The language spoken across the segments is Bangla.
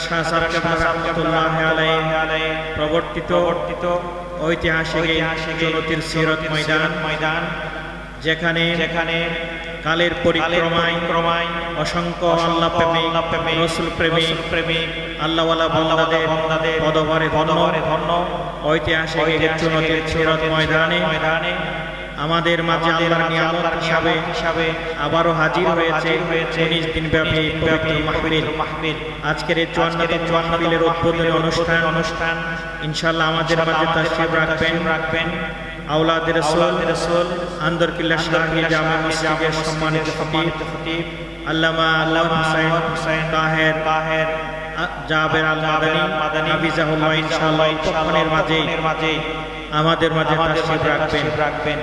শাহ প্রবর্তিত প্রবর্তিত ঐতিহাসিক ঐতিহাসিক জনতির সিরত ময়দান ময়দান যেখানে যেখানে কালের পরিক্রমায় ক্রমায় অসংখ্য আল্লাহ প্রেমী রসুল প্রেমী প্রেমী আল্লাহওয়ালা বন্দাদের বন্দাদের পদভারে পদভারে ধন্য ঐতিহাসিক জনতির সিরত ময়দানে ময়দানে আমাদের মাঝে আল্লাহর নিয়ামত হিসাবে হিসাবে আবারও হাজির হয়েছে উনিশ দিন ব্যাপী মাহফিল। মাহফিল। আজকের এই চুয়ান্নতম মাহফিলের উদ্বোধনী অনুষ্ঠান অনুষ্ঠান। ইনশাআল্লাহ আমাদের মাঝে তাশরিফ রাখবেন। রাখবেন। আওলাদ রাসূল রাসূল আন্দরকিল্লা শাহী জামে মসজিদের সম্মানিত খতিব আল্লামা আল্লাহ হুসাইন হুসাইন তাহের তাহের জাবের আল মাদানী মাদানী হাফিজাহুল্লাহ ইনশাআল্লাহ মাঝে মাঝে আমাদের মাঝে রাখবেন।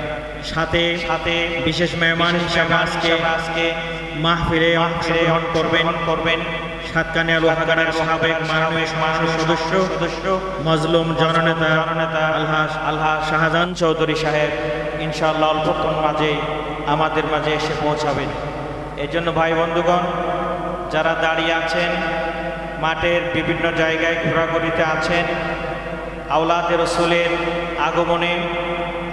সাথে সাথে বিশেষ মেহমান হিসাবে আজকে আজকে মাহফিলে অংশগ্রহণ করবেন। করবেন। সাতকানিয়া লোহাগাড়ার সাবেক মাননীয় সমাজ সদস্য সদস্য মজলুম জননেতা জননেতা আলহাস আলহা শাহজাহান চৌধুরী সাহেব ইনশাআল্লাহ অল্পক্ষণ মাঝে আমাদের মাঝে এসে পৌঁছাবেন। এই জন্য ভাই বন্ধুগণ যারা দাঁড়িয়ে আছেন মাঠের বিভিন্ন জায়গায় ঘোরাঘুরিতে আছেন আওলাদের রসুলের আগমনে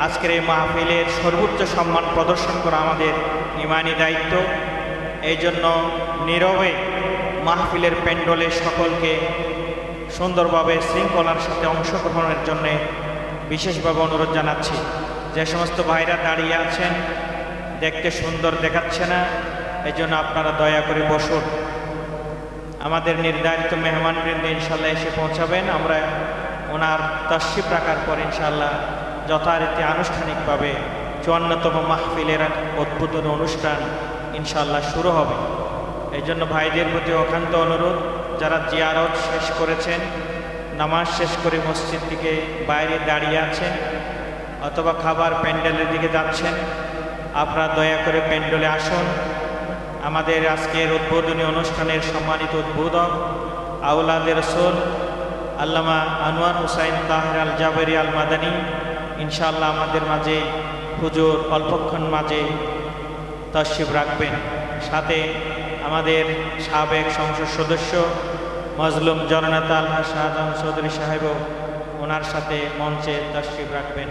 আজকের এই মাহফিলের সর্বোচ্চ সম্মান প্রদর্শন করা আমাদের ইমানি দায়িত্ব। এই জন্য নীরবে মাহফিলের প্যান্ডলে সকলকে সুন্দরভাবে শৃঙ্খলার সাথে অংশগ্রহণের জন্য বিশেষভাবে অনুরোধ জানাচ্ছি। যে সমস্ত ভাইরা দাঁড়িয়ে আছেন, দেখতে সুন্দর দেখাচ্ছে না, এই জন্য আপনারা দয়া করে বসুন। আমাদের নির্ধারিত মেহমানবৃন্দ ইনশাল্লাহ এসে পৌঁছাবেন। আমরা ওনার তশিপ রাখার পর ইনশাল্লাহ যথারীতি আনুষ্ঠানিকভাবে চুয়ান্নতম মাহফিলের উদ্বোধন অনুষ্ঠান ইনশাল্লাহ শুরু হবে। এই জন্য ভাইদের প্রতি অখান্ত অনুরোধ, যারা জিয়ারত শেষ করেছেন, নামাজ শেষ করে মসজিদ দিকে বাইরে দাঁড়িয়ে আছেন অথবা খাবার প্যান্ডেলের দিকে যাচ্ছেন, আপনারা দয়া করে প্যান্ডেলে আসুন। আমাদের আজকের উদ্বোধনী অনুষ্ঠানের সম্মানিত উদ্বোধক আউলাদের রসুল, আল্লামা আনোয়ার হুসাইন তাহের আল জাবেরি আল মাদানী ইনশাআল্লাহ আমাদের মাঝে পুজোর অল্পক্ষণ মাঝে তশিব রাখবেন। সাথে আমাদের সাবেক সংসদ সদস্য মজলুম জননেতা আল্লাহ শাহজাহান চৌধুরী সাহেবও ওনার সাথে মঞ্চে তশিব রাখবেন।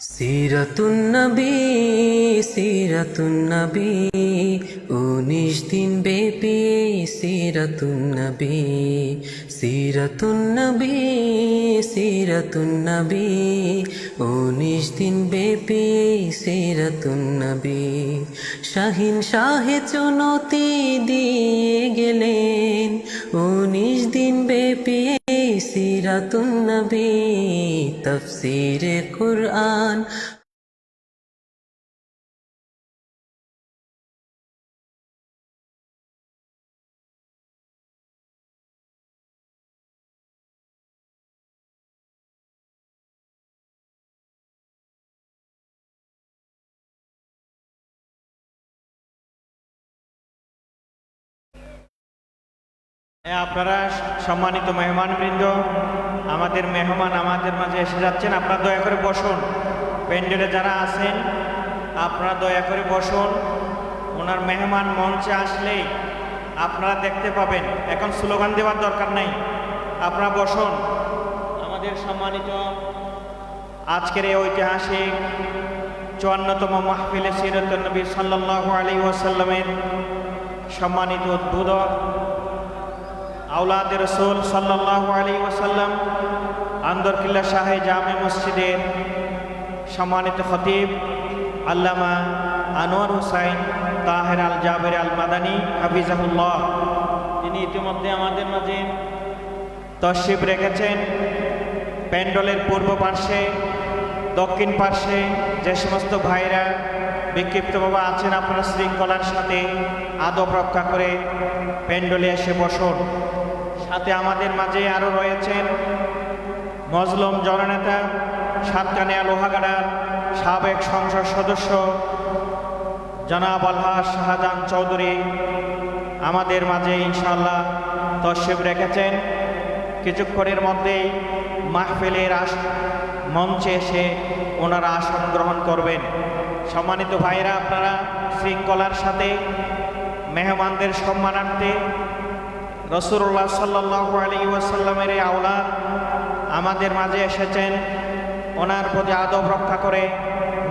সিরাতুন্নবী সিরাতুন্নবী, উনিশ দিন ব্যাপী সিরাতুন্নবী সিরাতুন্নবী সিরাতুন্নবী, উনিশ দিন ব্যাপী সিরাতুন্নবী। শাহিন শাহে চুনতি দিয়ে গেলেন ব্যাপী সিরাতুন্নবী তফসির কুরআন। আপনারা সম্মানিত মেহমানবৃন্দ, আমাদের মেহমান আমাদের মাঝে এসে যাচ্ছেন, আপনারা দয়া করে বসুন। প্যান্ডেলে যারা আছেন, আপনারা দয়া করে বসুন। ওনার মেহমান মঞ্চে আসলেই আপনারা দেখতে পাবেন। এখন স্লোগান দেওয়ার দরকার নেই। আপনারা বসুন। আমাদের সম্মানিত আজকের এই ঐতিহাসিক চুয়ান্নতম মাহফিলে সিরত নবী সাল্লাহ আলী ওয়াসাল্লামের সম্মানিত উদ্বোধক আউলাদ রসুল সাল্লাহ আলী ওসাল্লাম আন্দরকিল্লা শাহে জামে মসজিদের সম্মানিত খতিব আল্লামা আনোয়ার হুসাইন তাহের আল জাবের আল মাদানী হাফিজাহুল্লাহ। তিনি ইতিমধ্যে আমাদের মাঝে তশরিফ রেখেছেন। প্যান্ডলের পূর্ব পার্শ্বে, দক্ষিণ পার্শ্বে যে সমস্ত ভাইরা বিক্ষিপ্তভাবে আছেন, আপনারা শৃঙ্খলার সাথে আদব রক্ষা করে প্যান্ডলে এসে বসুন। সাথে আমাদের মাঝে আরও রয়েছেন মজলুম জননেতা, সাতকানিয়া লোহাগাড়ার সাবেক সংসদ সদস্য জনাব আলহাস শাহজাহান চৌধুরী আমাদের মাঝে ইনশাল্লাহ তশরিফ রেখেছেন। কিছুক্ষণের মধ্যেই মাহফিলের আস মঞ্চে এসে ওনারা আসন গ্রহণ করবেন। সম্মানিত ভাইরা আপনারা শৃঙ্খলার সাথে মেহমানদের সম্মানার্থে রসুল্লাহ সাল্লাহ আলী ওয়াসাল্লামের এই আওলাদ আমাদের মাঝে এসেছেন। ওনার প্রতি আদব রক্ষা করে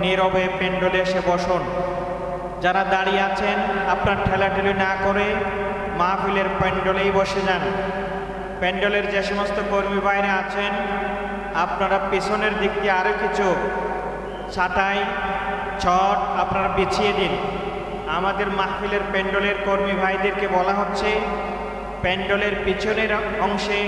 নীরবে পেন্ডলে এসে বসুন। যারা দাঁড়িয়ে আছেন, আপনার ঠেলাঠেলি না করে মাহফিলের প্যান্ডলেই বসে যান। প্যান্ডলের যে সমস্ত কর্মী বাইরে আছেন, আপনারা পিছনের দিক দিয়ে আরও কিছু ছাটাই, ছট আপনারা পিছিয়ে দিন। আমাদের মাহফিলের প্যান্ডলের কর্মী ভাইদেরকে বলা হচ্ছে প্যান্ডলের পিছনের অংশে